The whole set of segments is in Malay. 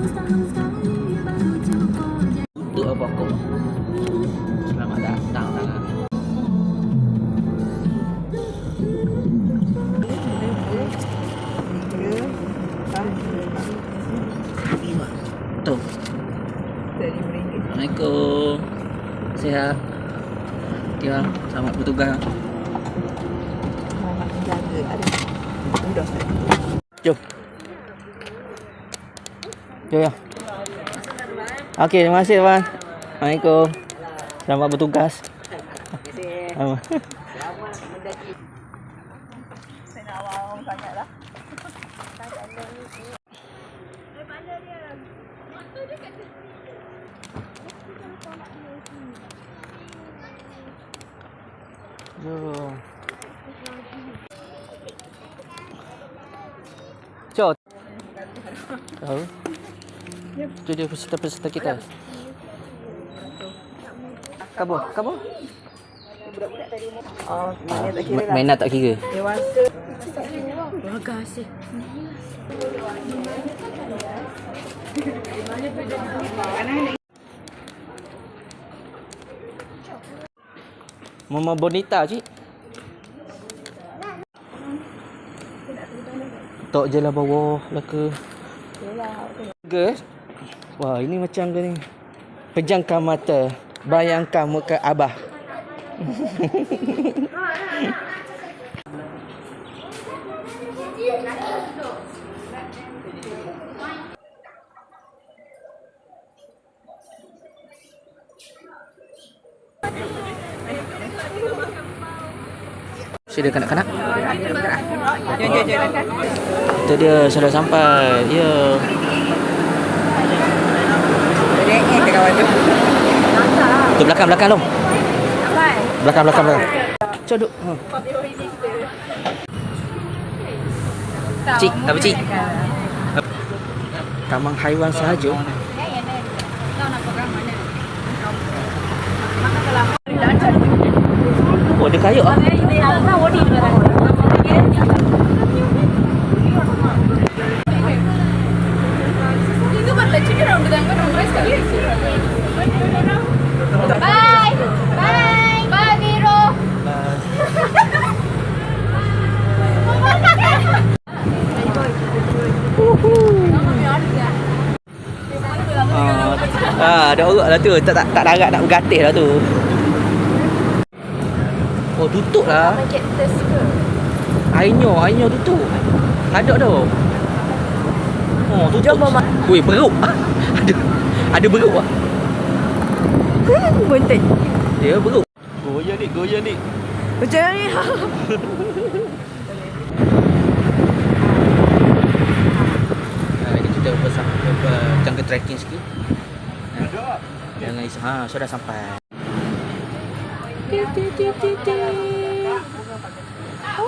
Selamat datang lah. Tu. Assalamualaikum. Sihat. Ya, selamat bertugas. Jom. Jom ya. Okey, terima kasih Tuan. Assalamualaikum. Selamat bertugas. Terima kasih. Jom. Jom. Tahu? Itu dia peserta-peserta kita. Kabur, kabur. Oh, tak kira Ma- lah. Mainan tak kira. Dewasa. Mama Bonita cik. Tok je lah bawah lah ke. Guys. Wah ini macam ke ni. Pejamkan mata. Bayangkan muka abah. Sila kanak-kanak. Jom. Itu dia sudah sampai. Ya. Jadi, kita kawan tu. Tu belakang belakang long. Belakang belakang belakang. Codok. Ha. Cik, apa cik? Taman haiwan sahaja. Oh, dia kayu ah. Lah tu. Tak tak tak larat nak bergatih lah tu. Oh, tutup lah. Airnya, airnya tutup. Ada tu. Oh, tutup. Jom, Mama. Weh, beruk. ada ada beruk ah. Bunting. Dia beruk. Goyang ni, goyang ni. Macam ni. Ha, ini kita bersam, jangka trekking sikit. Ha. Risau. Ha, sudah sampai.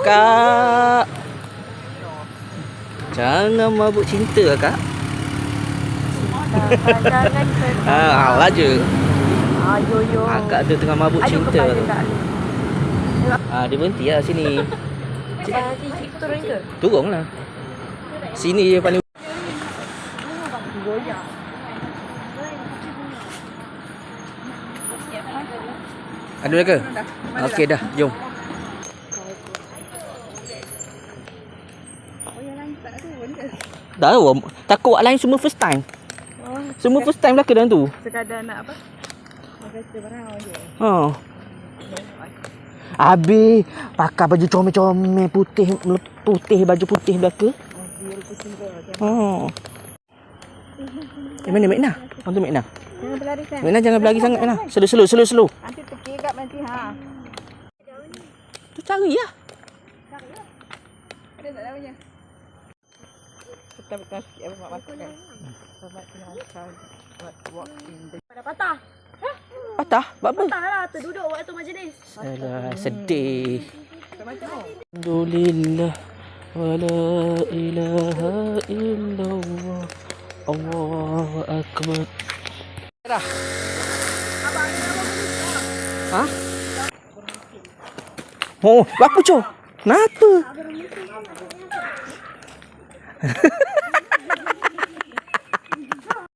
Kak. Jangan mabuk cinta lah, kak. Ha, alah je. Ayo, yo. Akak tu tengah mabuk cinta. Ha, dia berhenti lah sini. Cik turun ke? Turun lah. Sini je paling Goyang. Ada dah ke? Okey dah, jom. Dah tahu, takut awak lain semua first time. Oh, Semua first time lah ke dalam tu. sekadar nak apa? Makan sebarang je. Ha. Habis pakai baju comel-comel putih putih baju putih belaka. Oh. Eh, mana Mekna? Orang tu Mekna. Jangan berlari kan? Mekna jangan berlari sangat Mekna. Slow slow slow slow. Nanti terkigap nanti ha. Tu cari lah. Ada tak namanya? Betul-betul sikit apa mak masak kan? Selamat tinggal buat walk in the... Pada patah. Patah? Buat apa? Patah lah, terduduk waktu majlis. Alah, sedih. Alhamdulillah Wala ilaha illallah Allahu Dah Ha? Oh, apa cu? Kenapa?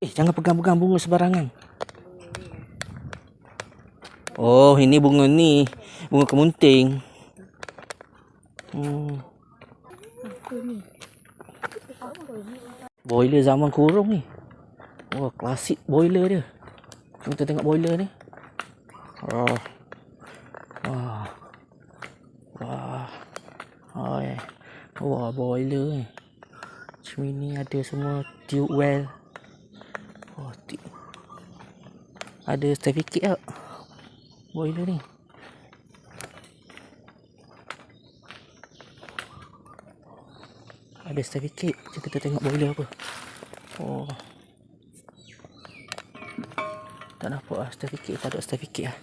Jangan pegang-pegang bunga sembarangan. Oh, ini bunga ni. Bunga kemunting. Hmm. Boiler zaman kurung ni. Wah, klasik boiler dia. Kita tengok boiler ni. Oh. Wah. Wah. Oh, eh. Wah, boiler ni. Ni ada semua tube well. Oh, tube. Ada certificate tak? Boiler ni. Ada certificate. Kita tengok boiler apa. Oh. Tak nampak lah certificate. Tak ada certificate lah.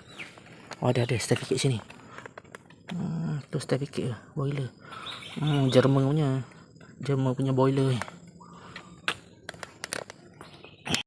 Oh, ada ada certificate sini. Hmm, tu certificate lah. Boiler. Hmm, Jerman punya. Jerman punya boiler ni.